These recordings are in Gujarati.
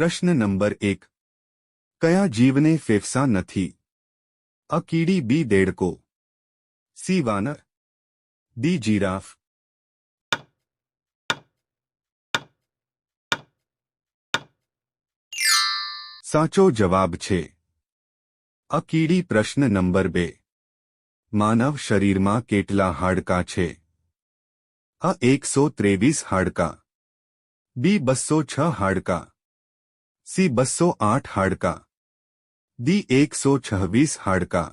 પ્રશ્ન નંબર એક કયા જીવને ફેફસા નથી અ કીડી બી દેડકો સી વાનર ડી જીરાફ સાચો જવાબ છે અ કીડી પ્રશ્ન નંબર બે માનવ શરીરમાં કેટલા હાડકાં છે અ એકસો ત્રેવીસ હાડકાં બી બસો છ હાડકાં સી બસો આઠ હાડકાં ડી એકસો છવ્વીસ હાડકાં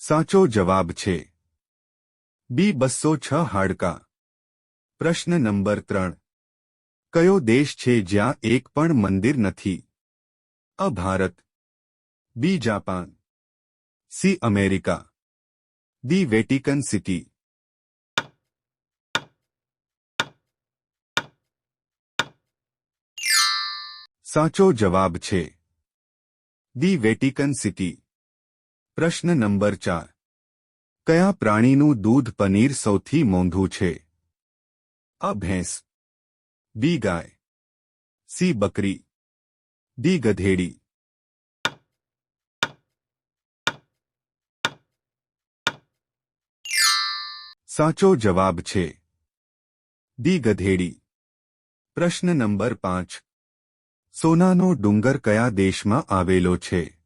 સાચો જવાબ છે બી બસો છ હાડકાં પ્રશ્ન નંબર ત્રણ કયો દેશ છે જ્યાં એક પણ મંદિર નથી અ Bharat B Japan C America D Vatican City સાચો જવાબ છે. દી વેટિકન સિટી પ્રશ્ન નંબર ચાર. કયા પ્રાણીનું દૂધ પનીર સૌથી મોંઘું છે? અ ભેંસ. બી ગાય. સી બકરી. ડી ગધેડી. સાચો જવાબ છે. દી ગધેડી. પ્રશ્ન નંબર પાંચ. સોનાનો ડુંગર કયા દેશમાં આવેલો છે?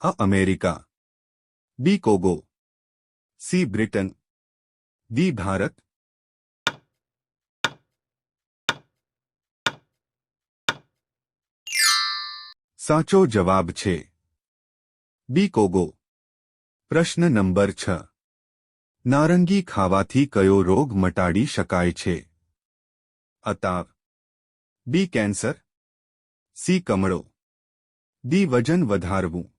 A, America. B, કોગો. C, Britain. દી ભારત. સાચો જવાબ છે. બી, કોગો. પ્રશ્ન નંબર છ. નારંગી ખાવાથી કયો રોગ મટાડી શકાય છે? અતાવ બી, કેન્સર. સી કમળો. ડી વજન વધારવું.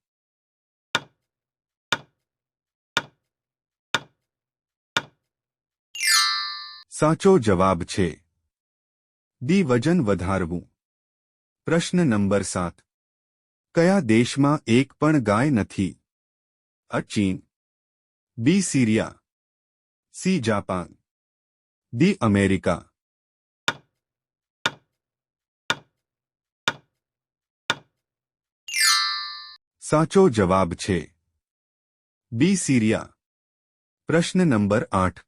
સાચો જવાબ છે. ડી વજન વધારવું. પ્રશ્ન નંબર સાત. કયા દેશમાં એક પણ ગાય નથી? અ ચીન. B Syria. C Japan. D America. સાચો જવાબ છે. બી સીરિયા. પ્રશ્ન નંબર આઠ.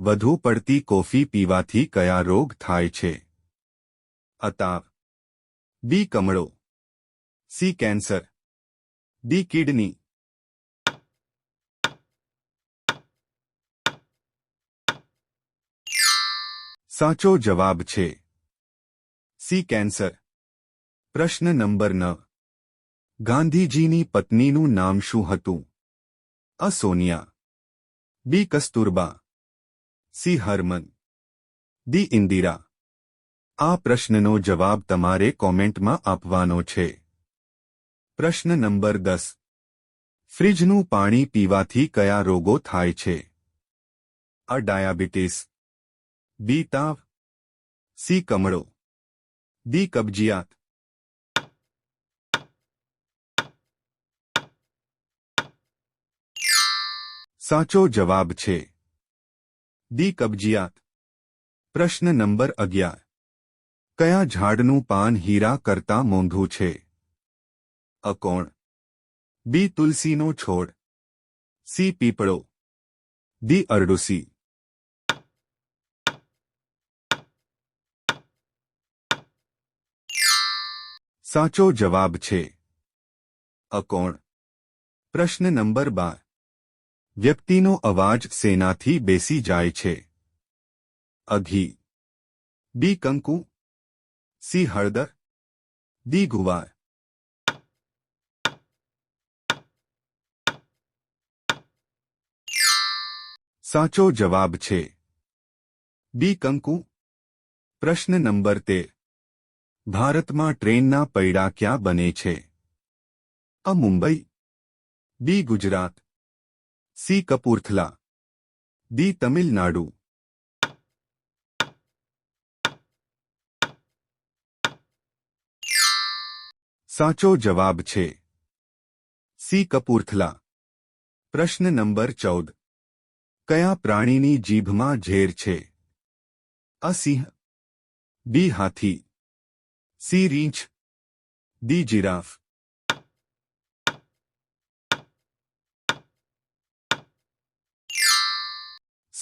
વધુ પડતી કોફી પીવાથી કયા રોગ થાય છે? અતાવ. B કમળો. C cancer. D kidney. સાચો જવાબ છે. C cancer. પ્રશ્ન નંબર નવ. ગાંધીજીની પત્નીનું નામ શું હતું? A. Sonia. B. Kasturba. C. Harman. D Indira. આ પ્રશ્નનો જવાબ તમારે કોમેન્ટમાં આપવાનો છે. પ્રશ્ન નંબર દસ. ફ્રિજનું પાણી પીવાથી કયા રોગો થાય છે? અ. ડાયાબિટીસ. બી. તાવ. સી. કમળો. દી કબજિયાત. સાચો જવાબ છે. દી કબજિયાત. પ્રશ્ન નંબર અગિયાર. કયા ઝાડનું પાન હીરા કરતા મોંઘું છે? અકોણ બી તુલસીનો છોડ. સી પીપળો. દી અરડુસી. સાચો જવાબ છે. અકોણ પ્રશ્ન નંબર બાર. વ્યક્તિનો અવાજ સેનાથી બેસી જાય છે અઘી બી કંકુ સી હળદર ડી ગુવાર સાચો જવાબ છે બી કંકુ પ્રશ્ન નંબર તેર ભારતમાં ટ્રેનના પૈડા ક્યાં બને છે અ મુંબઈ બી Gujarat C Kapurthala D Tamil Nadu સાચો જવાબ છે સી કપૂરથલા પ્રશ્ન નંબર ચૌદ કયા પ્રાણીની જીભમાં ઝેર છે અ સિંહ બી હાથી સી રીંછ ડી જીરાફ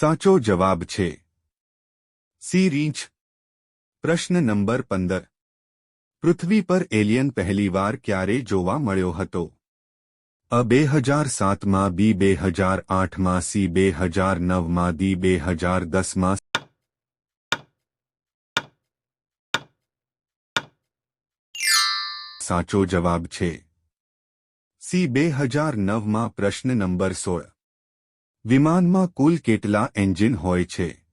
સાચો જવાબ છે સી રીંછ પ્રશ્ન નંબર પંદર પૃથ્વી પર એલિયન પહેલીવાર ક્યારે જોવા મળ્યો હતો અ બે હજાર સાતમાં બી બે હજાર આઠમાં સી બે હજાર નવમાં દી બે હજાર દસમાં સાચો જવાબ છે સી બે હજાર નવમાં પ્રશ્ન નંબર સોળ વિમાનમાં કુલ કેટલા એન્જિન હોય છે?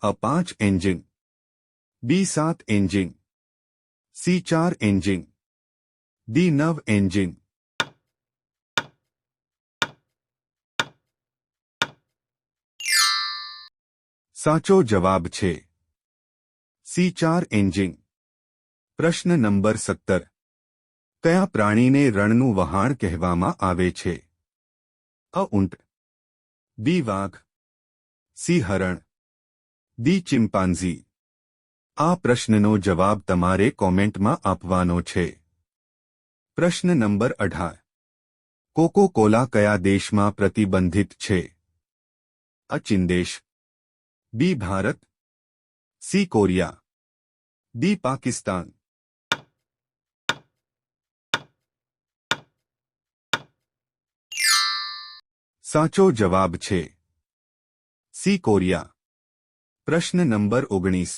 અ પાંચ એન્જિન, બી સાત એન્જિન, સી ચાર એન્જિન, ડી નવ એન્જિન. સાચો જવાબ છે સી ચાર એન્જિન. પ્રશ્ન નંબર સત્તર. કયા પ્રાણીને રણનું વહાણ કહેવામાં આવે છે? અ ઊંટ બી વાઘ. સી હરણ દી ચિમ્પાન્ઝી આ પ્રશ્નનો જવાબ તમારે કોમેન્ટમાં આપવાનો છે. પ્રશ્ન નંબર અઢાર. કોકો કોલા કયા દેશમાં પ્રતિબંધિત છે? અ ચીન બી Bharat. C Korea. D Pakistan. સાચો જવાબ છે સી કોરિયા પ્રશ્ન નંબર ઓગણીસ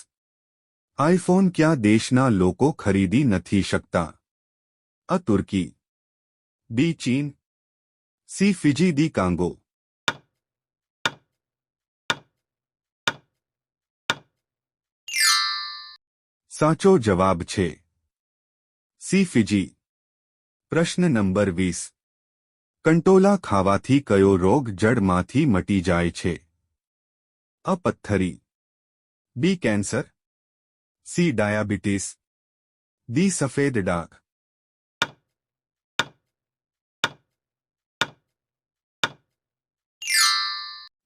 આઈફોન ક્યાં દેશના લોકો ખરીદી નથી શકતા અ તુર્કી બી ચીન સી ફિજી દી કાંગો સાચો જવાબ છે સી ફિજી પ્રશ્ન નંબર વીસ કંટોલા ખાવાથી કયો રોગ જડમાંથી મટી જાય છે અ પથ્થરી B cancer C diabetes D સફેદ ડાઘ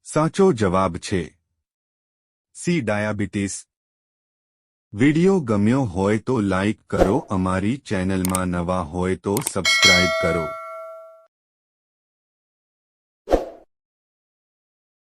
સાચો જવાબ છે સી ડાયાબિટીસ વિડિયો ગમ્યો હોય તો લાઇક કરો અમારી ચેનલમાં નવા હોય તો સબસ્ક્રાઇબ કરો